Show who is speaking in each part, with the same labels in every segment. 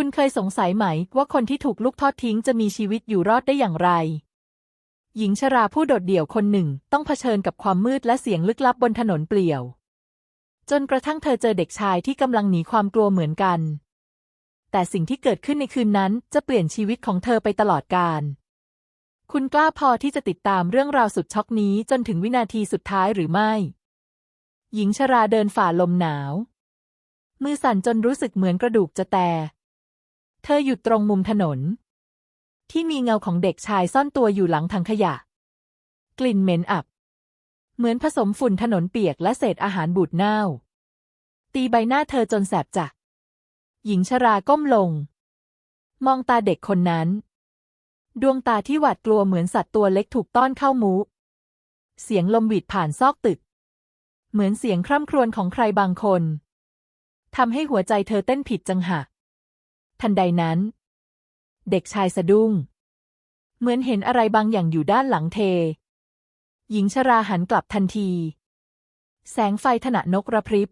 Speaker 1: คุณเคยสงสัยไหมว่าคนที่ถูกลูกทอดทิ้งจะมีชีวิตอยู่รอดได้อย่างไร หญิงชราผู้โดดเดี่ยวคนหนึ่งต้องเผชิญกับความมืดและเสียงลึกลับบนถนนเปลี่ยว จนกระทั่งเธอเจอเด็กชายที่กำลังหนีความกลัวเหมือนกัน แต่สิ่งที่เกิดขึ้นในคืนนั้นจะเปลี่ยนชีวิตของเธอไปตลอดกาลคุณกล้าพอที่จะติดตามเรื่องราวสุดช็อกนี้จนถึงวินาทีสุดท้ายหรือไม่ หญิงชราเดินฝ่าลมหนาว มือสั่นจนรู้สึกเหมือนกระดูกจะแตก ธอหยุดตรงมุมถนน ที่มีเงาของเด็กชายซ่อนตัวอยู่หลังถังขยะ กลิ่นเหม็นอับ เหมือนผสมฝุ่นถนนเปียกและเศษอาหารบูดเน่า ตีใบหน้าเธอจนแสบจัก หญิงชราก้มลง มองตาเด็กคนนั้น ดวงตาที่หวาดกลัวเหมือนสัตว์ตัวเล็กถูกต้อนเข้ามุเสียงลมหวีดผ่านซอกตึก เหมือนเสียงคร่ำครวญของใครบางคนทำให้หัวใจเธอเต้นผิดจังหะ ทันใดนั้น เด็กชายสะดุ้ง เหมือนเห็นอะไรบางอย่างอยู่ด้านหลังเท หญิงชราหันกลับทันที แสงไฟถนะนกระพริบ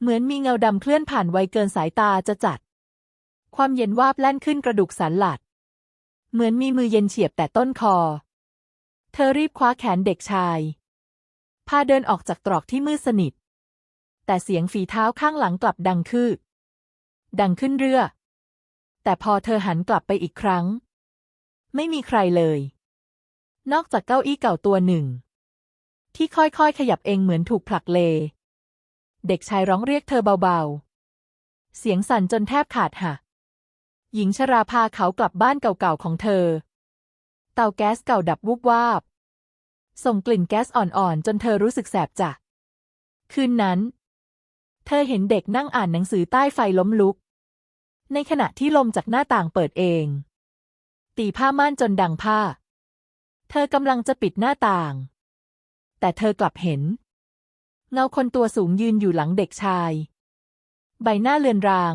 Speaker 1: เหมือนมีเงาดำเคลื่อนผ่านไวเกินสายตาจะจัด ความเย็นวาบแล่นขึ้นกระดูกสันหลัด เหมือนมีมือเย็นเฉียบแต่ต้นคอ เธอรีบคว้าแขนเด็กชาย พาเดินออกจากตรอกที่มืดสนิท แต่เสียงฝีเท้าข้างหลังกลับดังขึ้ดังขึ้นเรือ แต่พอเธอหันกลับไปอีกครั้ง ไม่มีใครเลย นอกจากเก้าอี้เก่าตัวหนึ่ง ที่ค่อยๆ ขยับเองเหมือนถูกผลักเล เด็กชายร้องเรียกเธอเบาๆ เสียงสั่นจนแทบขาดหักหญิงชราพาเขากลับบ้านเก่าๆของเธอ เตาแก๊สเก่าดับวุบวาบ ส่งกลิ่นแก๊สอ่อนๆ จนเธอรู้สึกแสบจักคืนนั้น เธอเห็นเด็กนั่งอ่านหนังสือใต้ไฟล้มลุก ในขณะที่ลมจากหน้าต่างเปิดเอง ตีผ้าม่านจนดังผ้า เธอกำลังจะปิดหน้าต่าง แต่เธอกลับเห็น เงาคนตัวสูงยืนอยู่หลังเด็กชาย ใบหน้าเลือนราง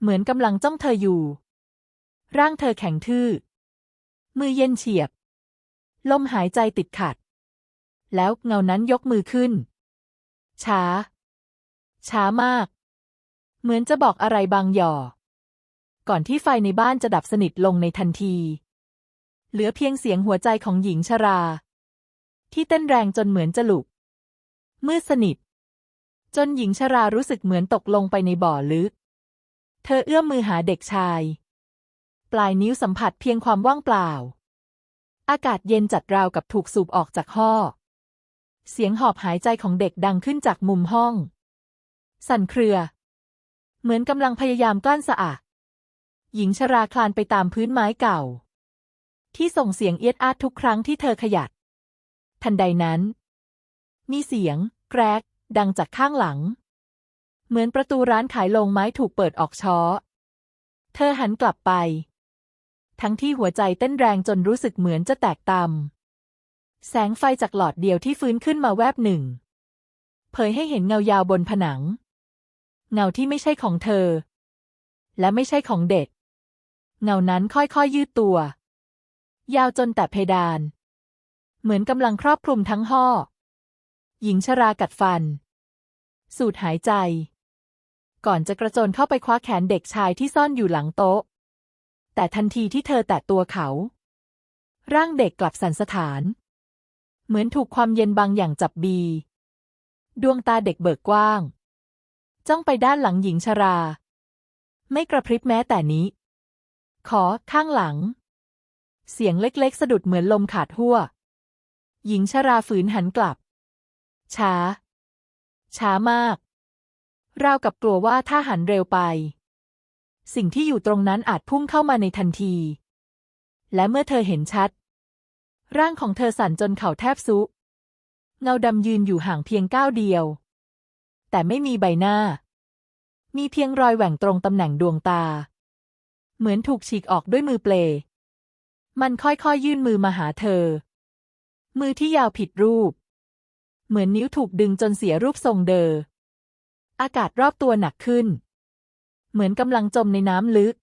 Speaker 1: เหมือนกำลังจ้องเธออยู่ ร่างเธอแข็งทื่อ มือเย็นเฉียบ ลมหายใจติดขัด แล้วเงานั้นยกมือขึ้น ช้า ช้ามาก เหมือนจะบอกอะไรบางหย่อ ก่อนที่ไฟในบ้านจะดับสนิทลงในทันที เหลือเพียงเสียงหัวใจของหญิงชรา ที่เต้นแรงจนเหมือนจะหลุกมืดสนิท จนหญิงชรารู้สึกเหมือนตกลงไปในบ่อลึก เธอเอื้อมมือหาเด็กชาย ปลายนิ้วสัมผัสเพียงความว่างเปล่า อากาศเย็นจัดราวกับถูกสูบออกจากห้อเสียงหอบหายใจของเด็กดังขึ้นจากมุมห้อง สั่นเครือ เหมือนกำลังพยายามกลั้นสะอาดหญิงชราคลานไปตามพื้นไม้เก่า ที่ส่งเสียงเอียดอาดทุกครั้งที่เธอขยัดทันใดนั้น มีเสียง แกรก ดังจากข้างหลัง เหมือนประตูร้านขายโลงไม้ถูกเปิดออกช้อ เธอหันกลับไป ทั้งที่หัวใจเต้นแรงจนรู้สึกเหมือนจะแตกตำแสงไฟจากหลอดเดียวที่ฟื้นขึ้นมาแวบหนึ่ง เผยให้เห็นเงายาวบนผนัง เงาที่ไม่ใช่ของเธอ และไม่ใช่ของเด็ก เงานั้นค่อยๆยืดตัว ยาวจนแต่เพดาน เหมือนกำลังครอบคลุมทั้งห้อ หญิงชรากัดฟัน สูดหายใจ ก่อนจะกระโจนเข้าไปคว้าแขนเด็กชายที่ซ่อนอยู่หลังโต๊ะ แต่ทันทีที่เธอแตะตัวเขา ร่างเด็กกลับสั่นสะท้าน เหมือนถูกความเย็นบางอย่างจับบี ดวงตาเด็กเบิกกว้าง จ้องไปด้านหลังหญิงชรา ไม่กระพริบแม้แต่นี้ ขอข้างหลัง เสียงเล็กๆ สะดุดเหมือนลมขาดหัวหญิงชราฝืนหันกลับ ช้า ช้ามาก ราวกับกลัวว่าถ้าหันเร็วไป สิ่งที่อยู่ตรงนั้นอาจพุ่งเข้ามาในทันที และเมื่อเธอเห็นชัด ร่างของเธอสั่นจนเข่าแทบซุ เงาดำยืนอยู่ห่างเพียงก้าวเดียว แต่ไม่มีใบหน้า มีเพียงรอยแหว่งตรงตำแหน่งดวงตา เหมือนถูกฉีกออกด้วยมือเปล มันค่อยๆยื่นมือมาหาเธอ มือที่ยาวผิดรูป เหมือนนิ้วถูกดึงจนเสียรูปทรงเดอ อากาศรอบตัวหนักขึ้น เหมือนกำลังจมในน้ำลึก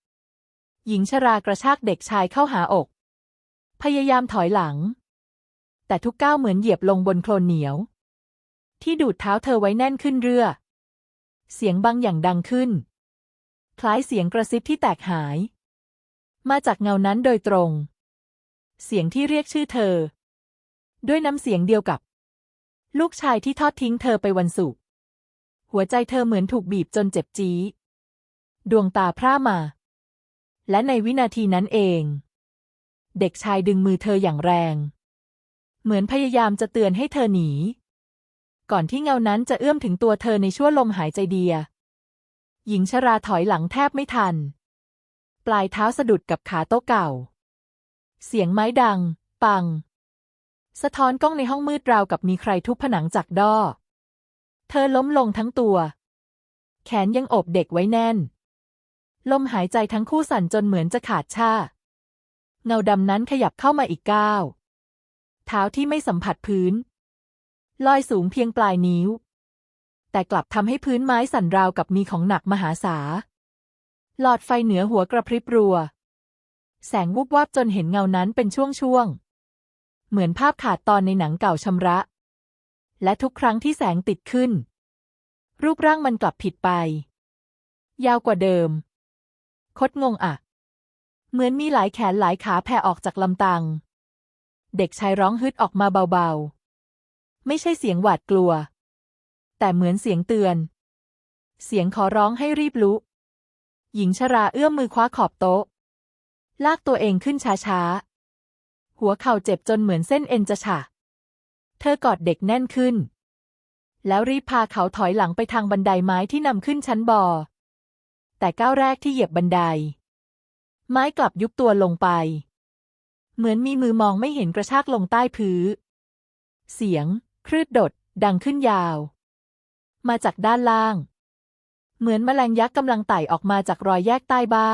Speaker 1: หญิงชรากระชากเด็กชายเข้าหาอก พยายามถอยหลัง แต่ทุกก้าวเหมือนเหยียบลงบนโคลนเหนียว ที่ดูดเท้าเธอไว้แน่นขึ้นเรือ เสียงบางอย่างดังขึ้น คล้ายเสียงกระซิบที่แตกหาย มาจากเงานั้นโดยตรง เสียงที่เรียกชื่อเธอ ด้วยน้ำเสียงเดียวกับ ลูกชายที่ทอดทิ้งเธอไปวันศุกร์หัวใจเธอเหมือนถูกบีบจนเจ็บจี๊ดวงตาพร่ามา และในวินาทีนั้นเอง เด็กชายดึงมือเธออย่างแรง เหมือนพยายามจะเตือนให้เธอหนี ก่อนที่เงานั้นจะเอื้อมถึงตัวเธอในชั่วลมหายใจเดีย หญิงชราถอยหลังแทบไม่ทัน ปลายเท้าสะดุดกับขาโต๊ะเก่า เสียงไม้ดัง ปัง สะท้อนกล้องในห้องมืดราวกับมีใครทุบผนังจากด้อ เธอล้มลงทั้งตัว แขนยังโอบเด็กไว้แน่น ลมหายใจทั้งคู่สั่นจนเหมือนจะขาดชาเงาดำนั้นขยับเข้ามาอีกก้าวเท้าที่ไม่สัมผัสพื้น ลอยสูงเพียงปลายนิ้ว แต่กลับทำให้พื้นไม้สั่นราวกับมีของหนักมหาศาลหลอดไฟเหนือหัวกระพริบรัว แสงวุบวับจนเห็นเงานั้นเป็นช่วงๆ เหมือนภาพขาดตอนในหนังเก่าชำระ และทุกครั้งที่แสงติดขึ้น รูปร่างมันกลับผิดไป ยาวกว่าเดิม คดงงอะเหมือนมีหลายแขนหลายขาแผ่ออกจากลำตัง เด็กชายร้องฮึดออกมาเบาๆ ไม่ใช่เสียงหวาดกลัว แต่เหมือนเสียงเตือน เสียงขอร้องให้รีบลุก หญิงชราเอื้อมมือคว้าขอบโต๊ะ ลากตัวเองขึ้นช้าๆ หัวเข่าเจ็บจนเหมือนเส้นเอ็นจะฉะเธอกอดเด็กแน่นขึ้น แล้วรีบพาเขาถอยหลังไปทางบันไดไม้ที่นำขึ้นชั้นบอ แต่ก้าวแรกที่เหยียบบันได ไม้กลับยุบตัวลงไป เหมือนมีมือมองไม่เห็นกระชากลงใต้พื้นเสียง ครืดดด ดังขึ้นยาว มาจากด้านล่าง เหมือนแมลงยักษ์กำลังไต่ออกมาจากรอยแยกใต้บ้า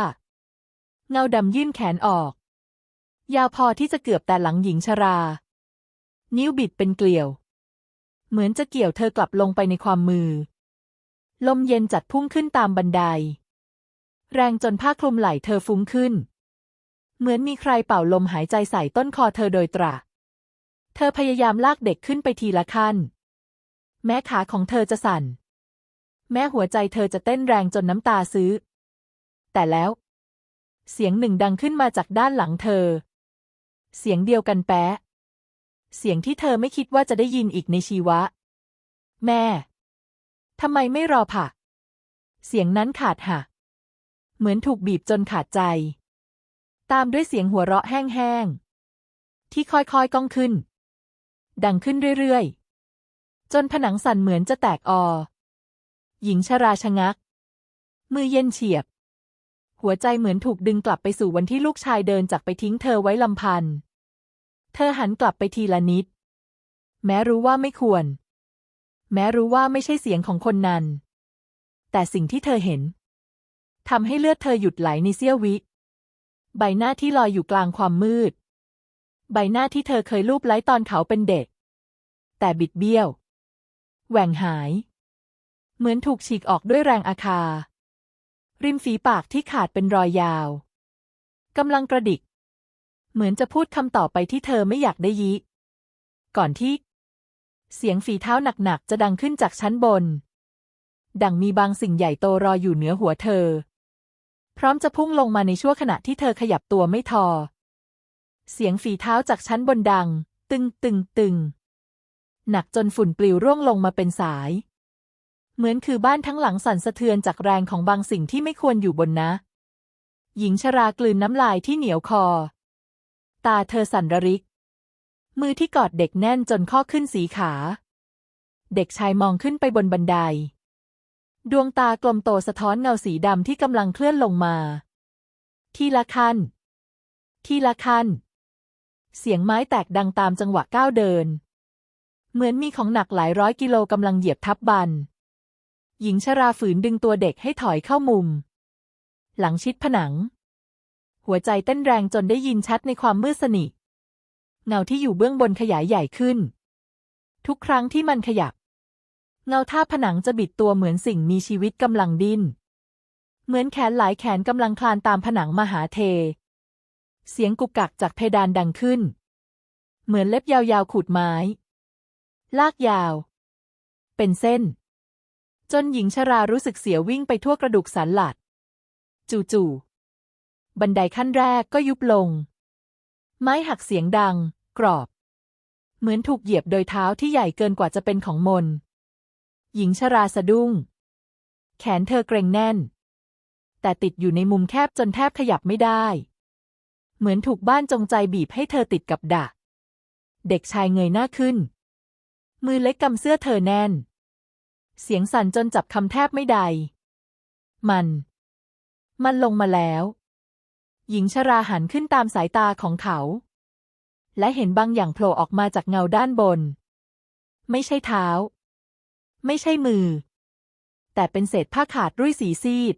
Speaker 1: เงาดำยื่นแขนออก ยาวพอที่จะเกือบแต่หลังหญิงชรา นิ้วบิดเป็นเกลียว เหมือนจะเกี่ยวเธอกลับลงไปในความมือ ลมเย็นจัดพุ่งขึ้นตามบันได แรงจนผ้าคลุมไหล่เธอฟุ้งขึ้น เหมือนมีใครเป่าลมหายใจใส่ต้นคอเธอโดยตรา เธอพยายามลากเด็กขึ้นไปทีละขั้น แม้ขาของเธอจะสั่น แม้หัวใจเธอจะเต้นแรงจนน้ำตาซื้อ แต่แล้ว เสียงหนึ่งดังขึ้นมาจากด้านหลังเธอ เสียงเดียวกันแปะเสียงที่เธอไม่คิดว่าจะได้ยินอีกในชีวะ แม่ ทำไมไม่รอผ่ะเสียงนั้นขาดหักเหมือนถูกบีบจนขาดใจ ตามด้วยเสียงหัวเราะแห้งๆ ที่ค่อยๆก้องขึ้น ดังขึ้นเรื่อยๆ จนผนังสั่นเหมือนจะแตกออ หญิงชราชะงัก มือเย็นเฉียบ หัวใจเหมือนถูกดึงกลับไปสู่วันที่ลูกชายเดินจากไปทิ้งเธอไว้ลำพัน เธอหันกลับไปทีละนิด แม้รู้ว่าไม่ควร แม้รู้ว่าไม่ใช่เสียงของคนนั้น แต่สิ่งที่เธอเห็นทำให้เลือดเธอหยุดไหลในเสี้ยววิ ใบหน้าที่ลอยอยู่กลางความมืด ใบหน้าที่เธอเคยลูบไล้ตอนเขาเป็นเด็ก แต่บิดเบี้ยว แหว่งหาย เหมือนถูกฉีกออกด้วยแรงอาคา ริมฝีปากที่ขาดเป็นรอยยาว กำลังกระดิก เหมือนจะพูดคำต่อไปที่เธอไม่อยากได้ยิ ก่อนที่ เสียงฝีเท้าหนักๆจะดังขึ้นจากชั้นบน ดังมีบางสิ่งใหญ่โตรออยู่เหนือหัวเธอ พร้อมจะพุ่งลงมาในชั่วขณะที่เธอขยับตัวไม่ทอ เสียงฝีเท้าจากชั้นบนดัง ตึงตึงตึง หนักจนฝุ่นปลิวร่วงลงมาเป็นสาย เหมือนคือบ้านทั้งหลังสั่นสะเทือนจากแรงของบางสิ่งที่ไม่ควรอยู่บนนะ หญิงชรากลืนน้ำลายที่เหนียวคอ ตาเธอสั่นระริก มือที่กอดเด็กแน่นจนข้อขึ้นสีขา เด็กชายมองขึ้นไปบนบันได ดวงตากลมโตสะท้อนเงาสีดำที่กำลังเคลื่อนลงมา ทีละขั้นทีละขั้น เสียงไม้แตกดังตามจังหวะก้าวเดิน เหมือนมีของหนักหลายร้อยกิโลกำลังเหยียบทับบัน หญิงชราฝืนดึงตัวเด็กให้ถอยเข้ามุม หลังชิดผนัง หัวใจเต้นแรงจนได้ยินชัดในความมืดสนิทเงาที่อยู่เบื้องบนขยายใหญ่ขึ้น ทุกครั้งที่มันขยับ เงาท่าผนังจะบิดตัวเหมือนสิ่งมีชีวิตกำลังดิ้นเหมือนแขนหลายแขนกำลังคลานตามผนังมหาเท เสียงกุกกักจากเพดานดังขึ้น เหมือนเล็บยาวๆขูดไม้ ลากยาว เป็นเส้น จนหญิงชรารู้สึกเสียวิ่งไปทั่วกระดูกสันหลัด จู่ๆบันไดขั้นแรกก็ยุบลง ไม้หักเสียงดัง กรอบ เหมือนถูกเหยียบโดยเท้าที่ใหญ่เกินกว่าจะเป็นของมน หญิงชราสะดุ้ง แขนเธอเกร็งแน่น แต่ติดอยู่ในมุมแคบจนแทบขยับไม่ได้ เหมือนถูกบ้านจงใจบีบให้เธอติดกับดัก เด็กชายเงยหน้าขึ้น มือเล็กกำเสื้อเธอแน่น เสียงสั่นจนจับคำแทบไม่ได้ มัน มันลงมาแล้ว หญิงชราหันขึ้นตามสายตาของเขา และเห็นบางอย่างโผล่ออกมาจากเงาด้านบน ไม่ใช่เท้า ไม่ใช่มือ แต่เป็นเศษผ้าขาดรุ่ยสีซีด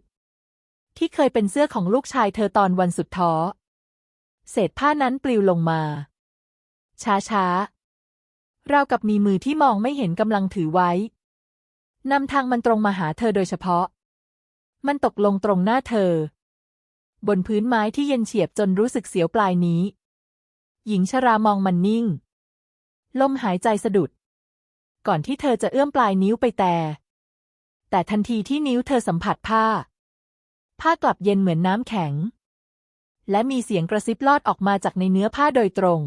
Speaker 1: ที่เคยเป็นเสื้อของลูกชายเธอตอนวันสุดท้อ เศษผ้านั้นปลิวลงมา ช้าๆรากับมีมือที่มองไม่เห็นกำลังถือไว้ นำทางมันตรงมาหาเธอโดยเฉพาะ มันตกลงตรงหน้าเธอ บนพื้นไม้ที่เย็นเฉียบจนรู้สึกเสียวปลายนี้ หญิงชรามองมันนิ่ง ลมหายใจสะดุด ก่อนที่เธอจะเอื้อมปลายนิ้วไปแต่ แต่ทันทีที่นิ้วเธอสัมผัสผ้า ผ้ากลับเย็นเหมือนน้ำแข็ง และมีเสียงกระซิบลอดออกมาจากในเนื้อผ้าโดยตรง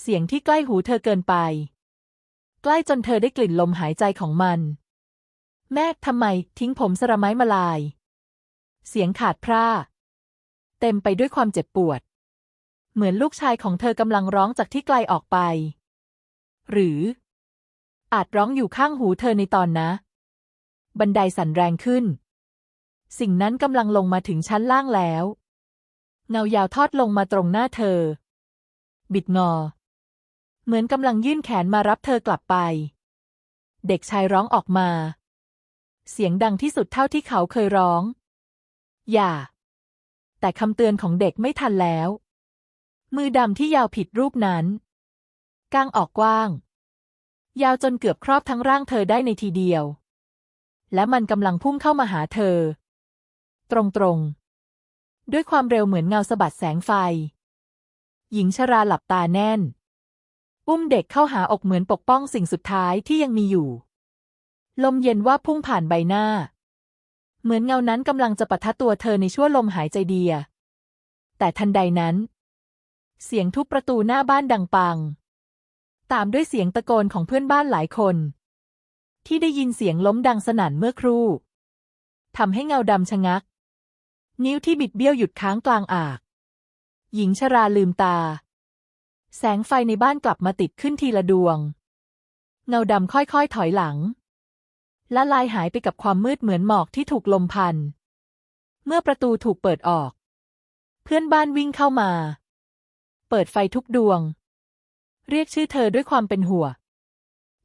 Speaker 1: เสียงที่ใกล้หูเธอเกินไป ใกล้จนเธอได้กลิ่นลมหายใจของมัน แม่ทำไมทิ้งผมสระไม้มาลาย เสียงขาดพร่า เต็มไปด้วยความเจ็บปวด เหมือนลูกชายของเธอกำลังร้องจากที่ไกลออกไป หรือ อาจร้องอยู่ข้างหูเธอในตอนนะ บันไดสั่นแรงขึ้น สิ่งนั้นกำลังลงมาถึงชั้นล่างแล้ว เงายาวทอดลงมาตรงหน้าเธอ บิดงอ เหมือนกำลังยื่นแขนมารับเธอกลับไป เด็กชายร้องออกมา เสียงดังที่สุดเท่าที่เขาเคยร้อง อย่า แต่คำเตือนของเด็กไม่ทันแล้ว มือดำที่ยาวผิดรูปนั้นก้างออกกว้าง ยาวจนเกือบครอบทั้งร่างเธอได้ในทีเดียว และมันกำลังพุ่งเข้ามาหาเธอ ตรงๆ ด้วยความเร็วเหมือนเงาสะบัดแสงไฟ หญิงชราหลับตาแน่น อุ้มเด็กเข้าหาอกเหมือนปกป้องสิ่งสุดท้ายที่ยังมีอยู่ ลมเย็นว่าพุ่งผ่านใบหน้า เหมือนเงานั้นกำลังจะปะทะตัวเธอในชั่วลมหายใจเดีย แต่ทันใดนั้น เสียงทุบประตูหน้าบ้านดังปัง ตามด้วยเสียงตะโกนของเพื่อนบ้านหลายคน ที่ได้ยินเสียงล้มดังสนั่นเมื่อครู่ทำให้เงาดำชะงัก นิ้วที่บิดเบี้ยวหยุดค้างกลางอาก หญิงชราลืมตา แสงไฟในบ้านกลับมาติดขึ้นทีละดวง เงาดำค่อยๆถอยหลัง และลายหายไปกับความมืดเหมือนหมอกที่ถูกลมพัน เมื่อประตูถูกเปิดออก เพื่อนบ้านวิ่งเข้ามา เปิดไฟทุกดวง เรียกชื่อเธอด้วยความเป็นหัว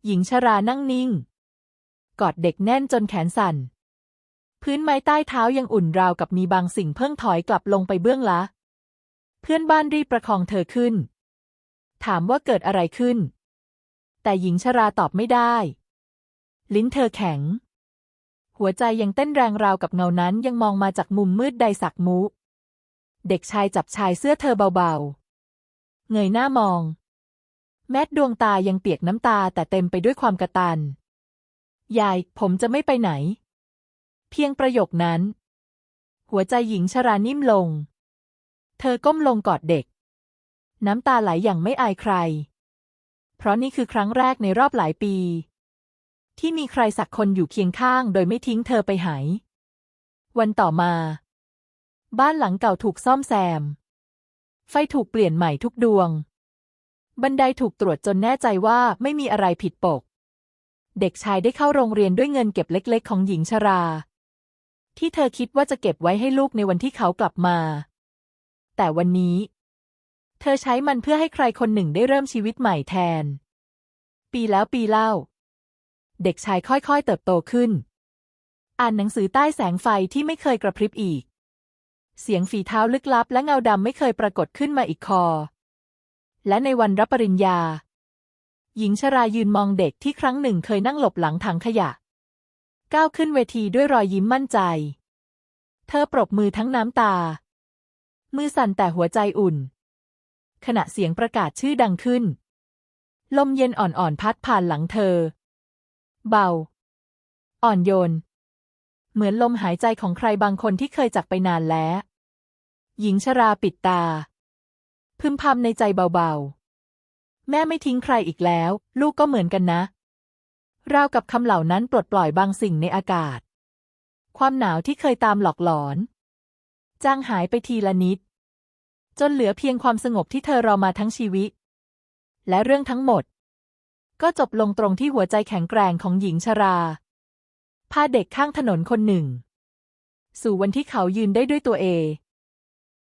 Speaker 1: หญิงชรานั่งนิ่ง กอดเด็กแน่นจนแขนสั่น พื้นไม้ใต้เท้ายังอุ่นราวกับมีบางสิ่งเพิ่งถอยกลับลงไปเบื้องละ เพื่อนบ้านรีบประคองเธอขึ้น ถามว่าเกิดอะไรขึ้น แต่หญิงชราตอบไม่ได้ ลิ้นเธอแข็ง หัวใจยังเต้นแรงราวกับเงานั้นยังมองมาจากมุมมืดใดสักมุ เด็กชายจับชายเสื้อเธอเบาๆ เงยหน้ามอง แม้ดวงตายังเปียกน้ำตาแต่เต็มไปด้วยความกระตันยาย ผมจะไม่ไปไหน เพียงประโยคนั้น หัวใจหญิงชรานิ่มลง เธอก้มลงกอดเด็ก น้ำตาไหลอย่างไม่อายใคร เพราะนี่คือครั้งแรกในรอบหลายปี ที่มีใครสักคนอยู่เคียงข้างโดยไม่ทิ้งเธอไปไหนวันต่อมา บ้านหลังเก่าถูกซ่อมแซม ไฟถูกเปลี่ยนใหม่ทุกดวง บันไดถูกตรวจจนแน่ใจว่าไม่มีอะไรผิดปกเด็กชายได้เข้าโรงเรียนด้วยเงินเก็บเล็ก ๆ ของหญิงชรา ที่เธอคิดว่าจะเก็บไว้ให้ลูกในวันที่เขากลับมา แต่วันนี้ เธอใช้มันเพื่อให้ใครคนหนึ่งได้เริ่มชีวิตใหม่แทน ปีแล้วปีเล่า เด็กชายค่อยๆเติบโตขึ้น อ่านหนังสือใต้แสงไฟที่ไม่เคยกระพริบอีก เสียงฝีเท้าลึกลับและเงาดำไม่เคยปรากฏขึ้นมาอีกคอ และในวันรับปริญญา หญิงชรายืนมองเด็กที่ครั้งหนึ่งเคยนั่งหลบหลังถังขยะ ก้าวขึ้นเวทีด้วยรอยยิ้มมั่นใจ เธอปรบมือทั้งน้ำตา มือสั่นแต่หัวใจอุ่น ขณะเสียงประกาศชื่อดังขึ้น ลมเย็นอ่อนๆพัดผ่านหลังเธอ เบา อ่อนโยน เหมือนลมหายใจของใครบางคนที่เคยจากไปนานแล้ว หญิงชราปิดตา พึมพำในใจเบาๆ แม่ไม่ทิ้งใครอีกแล้ว ลูกก็เหมือนกันนะ ราวกับคำเหล่านั้นปลดปล่อยบางสิ่งในอากาศ ความหนาวที่เคยตามหลอกหลอน จางหายไปทีละนิด จนเหลือเพียงความสงบที่เธอรอมาทั้งชีวิต และเรื่องทั้งหมด ก็จบลงตรงที่หัวใจแข็งแกร่งของหญิงชรา พาเด็กข้างถนนคนหนึ่ง สู่วันที่เขายืนได้ด้วยตัวเอง